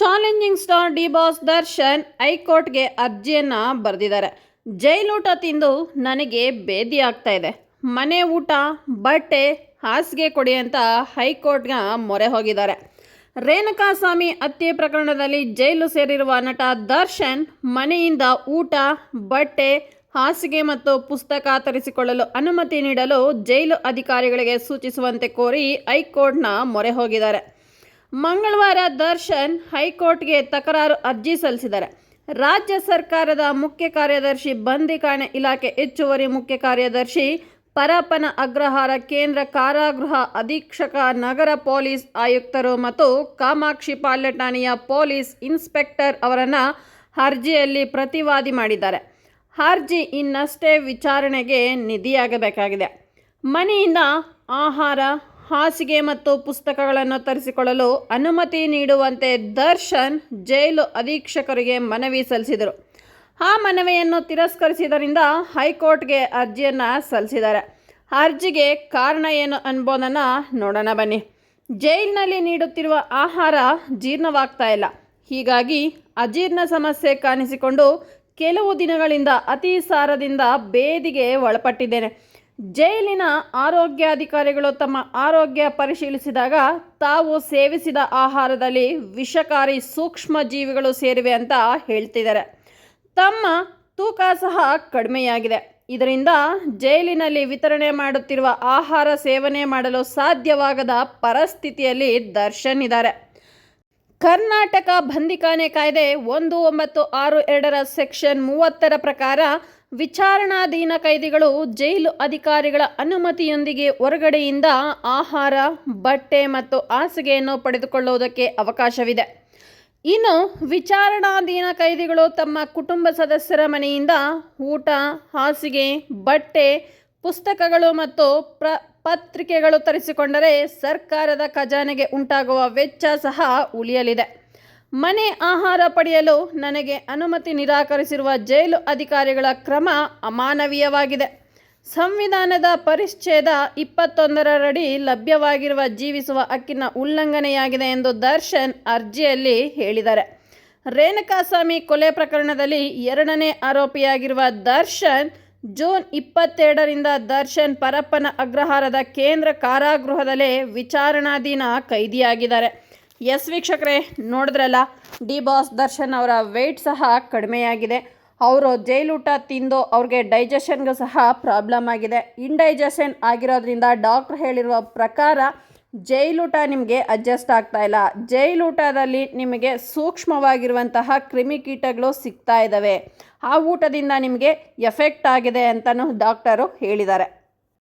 Challenging star D boss Darshan ಹೈಕೋರ್ಟ್ಗೆ ಅರ್ಜಿಯನ್ನು ಬರೆದಿದ್ದಾರೆ. ಜೈಲೂಟ ತಿಂದು ನನಗೆ ಬೇದಿ ಆಗ್ತಾ ಇದೆ. ಮನೆ ಊಟ, ಬಟ್ಟೆ, ಹಾಸಿಗೆ ಕೊಡಿ ಅಂತ ಹೈಕೋರ್ಟ್ಗೆ ಮೊರೆ ಹೋಗಿದ್ದಾರೆ. ರೇಣುಕಾಸ್ವಾಮಿ ಹತ್ಯೆ ಪ್ರಕರಣದಲ್ಲಿ ಜೈಲು ಸೇರಿರುವ ನಟ ದರ್ಶನ್ ಮನೆಯಿಂದ ಊಟ, ಬಟ್ಟೆ, ಹಾಸಿಗೆ ಮತ್ತು ಪುಸ್ತಕ ತರಿಸಿಕೊಳ್ಳಲು ಅನುಮತಿ ನೀಡಲು ಜೈಲು ಅಧಿಕಾರಿಗಳಿಗೆ ಸೂಚಿಸುವಂತೆ ಕೋರಿ ಹೈಕೋರ್ಟ್ನ ಮೊರೆ ಹೋಗಿದ್ದಾರೆ. ಮಂಗಳವಾರ ದರ್ಶನ್ ಹೈಕೋರ್ಟ್ಗೆ ತಕರಾರು ಅರ್ಜಿ ಸಲ್ಲಿಸಿದ್ದಾರೆ. ರಾಜ್ಯ ಸರ್ಕಾರದ ಮುಖ್ಯ ಕಾರ್ಯದರ್ಶಿ ಬಂದಿಕಾಣೆ ಇಲಾಖೆ ಹೆಚ್ಚುವರಿ ಮುಖ್ಯ ಕಾರ್ಯದರ್ಶಿ ಪರಪನ ಅಗ್ರಹಾರ ಕೇಂದ್ರ ಕಾರಾಗೃಹ ಅಧೀಕ್ಷಕ ನಗರ ಪೊಲೀಸ್ ಆಯುಕ್ತರು ಮತ್ತು ಕಾಮಾಕ್ಷಿ ಪಾಲ್ಯ ಠಾಣೆಯ ಪೊಲೀಸ್ ಇನ್ಸ್ಪೆಕ್ಟರ್ ಅವರನ್ನು ಅರ್ಜಿಯಲ್ಲಿ ಪ್ರತಿವಾದಿ ಮಾಡಿದ್ದಾರೆ. ಅರ್ಜಿ ಇನ್ನಷ್ಟೇ ವಿಚಾರಣೆಗೆ ನಿಧಿಯಾಗಬೇಕಾಗಿದೆ. ಮನೆಯಿಂದ ಆಹಾರ ಹಾಸಿಗೆ ಮತ್ತು ಪುಸ್ತಕಗಳನ್ನು ತರಿಸಿಕೊಳ್ಳಲು ಅನುಮತಿ ನೀಡುವಂತೆ ದರ್ಶನ್ ಜೈಲು ಅಧೀಕ್ಷಕರಿಗೆ ಮನವಿ ಸಲ್ಲಿಸಿದರು. ಆ ಮನವಿಯನ್ನು ತಿರಸ್ಕರಿಸಿದ್ದರಿಂದ ಹೈಕೋರ್ಟ್ಗೆ ಅರ್ಜಿಯನ್ನು ಸಲ್ಲಿಸಿದ್ದಾರೆ. ಅರ್ಜಿಗೆ ಕಾರಣ ಏನು ಅನ್ಬೋದನ್ನು ನೋಡೋಣ ಬನ್ನಿ. ಜೈಲಿನಲ್ಲಿ ನೀಡುತ್ತಿರುವ ಆಹಾರ ಜೀರ್ಣವಾಗ್ತಾ ಇಲ್ಲ. ಹೀಗಾಗಿ ಅಜೀರ್ಣ ಸಮಸ್ಯೆ ಕಾಣಿಸಿಕೊಂಡು ಕೆಲವು ದಿನಗಳಿಂದ ಅತಿ ಸಾರದಿಂದ ಬೇದಿಗೆ ಒಳಪಟ್ಟಿದ್ದೇನೆ. ಜೈಲಿನ ಆರೋಗ್ಯಾಧಿಕಾರಿಗಳು ತಮ್ಮ ಆರೋಗ್ಯ ಪರಿಶೀಲಿಸಿದಾಗ ತಾವು ಸೇವಿಸಿದ ಆಹಾರದಲ್ಲಿ ವಿಷಕಾರಿ ಸೂಕ್ಷ್ಮ ಜೀವಿಗಳು ಸೇರಿವೆ ಅಂತ ಹೇಳ್ತಿದ್ದಾರೆ. ತಮ್ಮ ತೂಕ ಸಹ ಕಡಿಮೆಯಾಗಿದೆ. ಇದರಿಂದ ಜೈಲಿನಲ್ಲಿ ವಿತರಣೆ ಮಾಡುತ್ತಿರುವ ಆಹಾರ ಸೇವನೆ ಮಾಡಲು ಸಾಧ್ಯವಾಗದ ಪರಿಸ್ಥಿತಿಯಲ್ಲಿ ದರ್ಶನ್ ಇದ್ದಾರೆ. ಕರ್ನಾಟಕ ಬಂದಿಖಾನೆ ಕಾಯ್ದೆ ಒಂದು ಒಂಬತ್ತು ಆರು ಎರಡರ ಸೆಕ್ಷನ್ ಮೂವತ್ತರ ಪ್ರಕಾರ ವಿಚಾರಣಾಧೀನ ಕೈದಿಗಳು ಜೈಲು ಅಧಿಕಾರಿಗಳ ಅನುಮತಿಯೊಂದಿಗೆ ಹೊರಗಡೆಯಿಂದ ಆಹಾರ, ಬಟ್ಟೆ ಮತ್ತು ಹಾಸಿಗೆಯನ್ನು ಪಡೆದುಕೊಳ್ಳುವುದಕ್ಕೆ ಅವಕಾಶವಿದೆ. ಇನ್ನು ವಿಚಾರಣಾಧೀನ ಕೈದಿಗಳು ತಮ್ಮ ಕುಟುಂಬ ಸದಸ್ಯರ ಮನೆಯಿಂದ ಊಟ, ಹಾಸಿಗೆ, ಬಟ್ಟೆ, ಪುಸ್ತಕಗಳು ಮತ್ತು ಪ್ರ, ಪತ್ರಿಕೆಗಳು ತರಿಸಿಕೊಂಡರೆ ಸರ್ಕಾರದ ಖಜಾನೆಗೆ ಉಂಟಾಗುವ ವೆಚ್ಚ ಸಹ ಉಳಿಯಲಿದೆ. ಮನೆ ಆಹಾರ ಪಡೆಯಲು ನನಗೆ ಅನುಮತಿ ನಿರಾಕರಿಸಿರುವ ಜೈಲು ಅಧಿಕಾರಿಗಳ ಕ್ರಮ ಅಮಾನವೀಯವಾಗಿದೆ. ಸಂವಿಧಾನದ ಪರಿಚ್ಛೇದ ಇಪ್ಪತ್ತೊಂದರಡಿ ಲಭ್ಯವಾಗಿರುವ ಜೀವಿಸುವ ಹಕ್ಕಿನ ಉಲ್ಲಂಘನೆಯಾಗಿದೆ ಎಂದು ದರ್ಶನ್ ಅರ್ಜಿಯಲ್ಲಿ ಹೇಳಿದ್ದಾರೆ. ರೇಣುಕಾಸ್ವಾಮಿ ಕೊಲೆ ಪ್ರಕರಣದಲ್ಲಿ ಎರಡನೇ ಆರೋಪಿಯಾಗಿರುವ ದರ್ಶನ್, ಜೂನ್ ಇಪ್ಪತ್ತೆರಡರಿಂದ ದರ್ಶನ್ ಪರಪ್ಪನ ಅಗ್ರಹಾರದ ಕೇಂದ್ರ ಕಾರಾಗೃಹದಲ್ಲೇ ವಿಚಾರಣಾಧೀನ ಕೈದಿಯಾಗಿದ್ದಾರೆ. ಎಸ್ ವೀಕ್ಷಕರೇ, ನೋಡಿದ್ರಲ್ಲ, ಡಿ ಬಾಸ್ ದರ್ಶನ್ ಅವರ ವೆಯ್ಟ್ ಸಹ ಕಡಿಮೆಯಾಗಿದೆ. ಅವರು ಜೈಲೂಟ ತಿಂದು ಅವ್ರಿಗೆ ಡೈಜೆಷನ್ಗೂ ಸಹ ಪ್ರಾಬ್ಲಮ್ ಆಗಿದೆ. ಇಂಡೈಜೆಷನ್ ಆಗಿರೋದ್ರಿಂದ ಡಾಕ್ಟ್ರ್ ಹೇಳಿರುವ ಪ್ರಕಾರ ಜೈಲೂಟ ನಿಮಗೆ ಅಡ್ಜಸ್ಟ್ ಆಗ್ತಾ ಇಲ್ಲ. ಜೈಲೂಟದಲ್ಲಿ ನಿಮಗೆ ಸೂಕ್ಷ್ಮವಾಗಿರುವಂತಹ ಕ್ರಿಮಿಕೀಟಗಳು ಸಿಗ್ತಾ ಇದ್ದಾವೆ. ಆ ಊಟದಿಂದ ನಿಮಗೆ ಎಫೆಕ್ಟ್ ಆಗಿದೆ ಅಂತಲೂ ಡಾಕ್ಟರು ಹೇಳಿದ್ದಾರೆ.